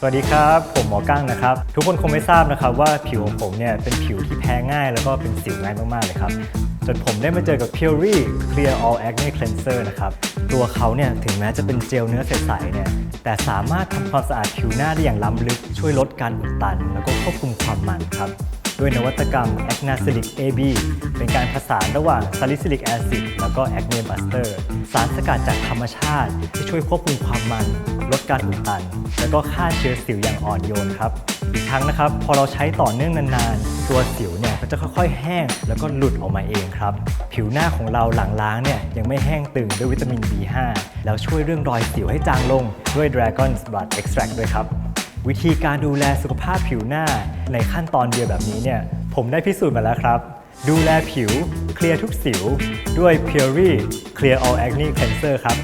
สวัสดีครับ ผมหมอกั้งนะครับ ทุกคนคงไม่ทราบนะครับว่าผิวของผมเนี่ยเป็นผิวที่แพ้ง่ายแล้วก็เป็นสิวง่ายมาก ๆ เลยครับ จนผมได้มาเจอกับ p u r e Clear All Acne Cleanser นะครับ ตัวเขาเนี่ยถึงแม้จะเป็นเจลเนื้อใส ๆ เนี่ย แต่สามารถทำความสะอาดผิวหน้าได้อย่างล้ำลึก ช่วยลดการอุดตัน แล้วก็ควบคุมความมันครับด้วยนวัตกรรม Acnasilic AB เป็นการผสานระหว่าง Salicylic Acid แล้วก็ Acne Buster สารสกัดจากธรรมชาติที่ช่วยควบคุมความมัน ล การอุดตัน แล้วก็ฆ่าเชื้อสิวอย่างอ่อนโยนครับ อีกทั้งนะครับ พอเราใช้ต่อเนื่องนานๆ ตัวสิวเนี่ยก็จะค่อยๆ แห้ง แล้วก็หลุดออกมาเองครับ ผิวหน้าของเราหลังล้างเนี่ยยังไม่แห้งตึงด้วยวิตามิน B5 แล้วช่วยเรื่องรอยสิวให้จางลงด้วย Dragon's Blood Extract ด้วยครับ วิธีการดูแลสุขภาพผิวหน้าในขั้นตอนเดียวแบบนี้เนี่ยผมได้พิสูจน์มาแล้วครับดูแลผิว เคลียร์ทุกสิว ด้วย p u r e Clear All Acne Cleanser ครับ